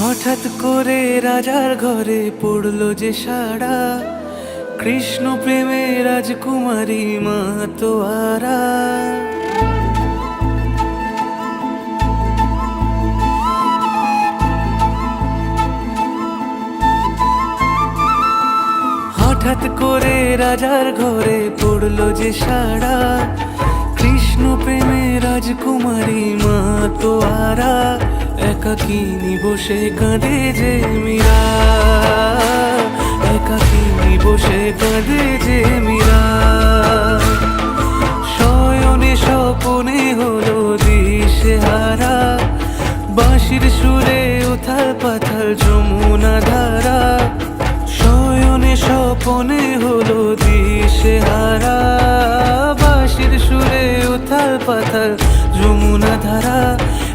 হঠাৎ করে রাজার ঘরে পড়ল যে সাড়া। কৃষ্ণ প্রেমে রাজকুমারী মা তোয়ারা। হঠাৎ করে রাজার ঘরে পড়ল যে সাড়া। কৃষ্ণ প্রেমে রাজকুমারী মা তোয়ারা। একাকিনী বসে কাঁদে যে মীরা। একাকিনী বসে কাঁদে যে মীরা। শয়নে স্বপনে হলো দিশে হারা। বাঁশির সুরে উথাল পাথাল যমুনা ধারা। শয়নে স্বপনে হলো দিশে হারা। বাঁশির সুরে উথাল পাথাল যমুনা ধারা।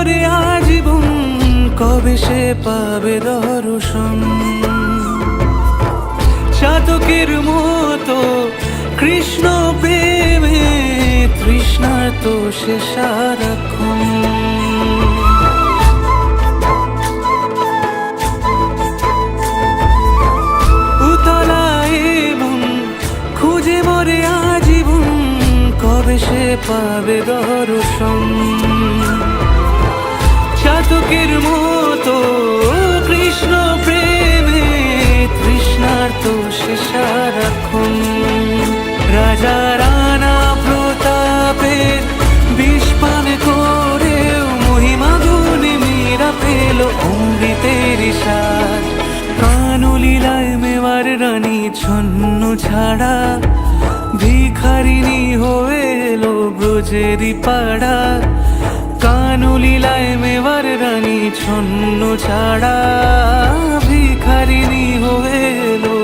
মরে আজীবন, কবে সে পাবে দর্শন? চাতকের মতো কৃষ্ণ প্রেমে তৃষ্ণার তো সে সারাক্ষণ। সে পাবে দর্শন? চাতকের মতো কৃষ্ণ প্রেমে তৃষ্ণার তো সে সারাক্ষণ রাজা রানা প্রতাপের বিষ পান করেও মহিমা গুণে মীরা পেল অমৃতের সার কানুলীলায় মেওয়ার রানী ছন্ন ছাড়া ভিখারিণী হয়ে এলো ব্রজেরই পাড়া। কানুলীলায় মেওয়ার রানী ছন্ন ছাড়া ভিখারিনী হয়ে এলো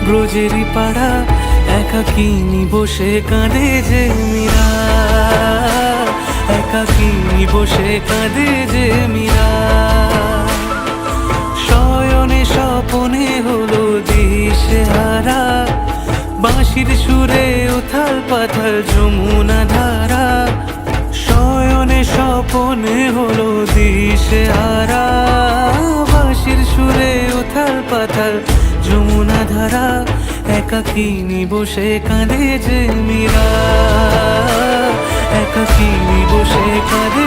ব্রজেরই পাড়া একাকিনী বসে কাঁদে যে মীরা একাকিনী বসে কাঁদে যে মীরা শয়নে স্বপনে হলো দিশে হারা বাঁশির সুরে উথাল পাথাল যমুনা ধারা স্বপনে হলো দিশে হারা বাঁশির সুরে উথাল পাথাল, যমুনা ধারা একাকিনী বসে কাঁদে যে মীরা একাকিনী বসে কাঁদে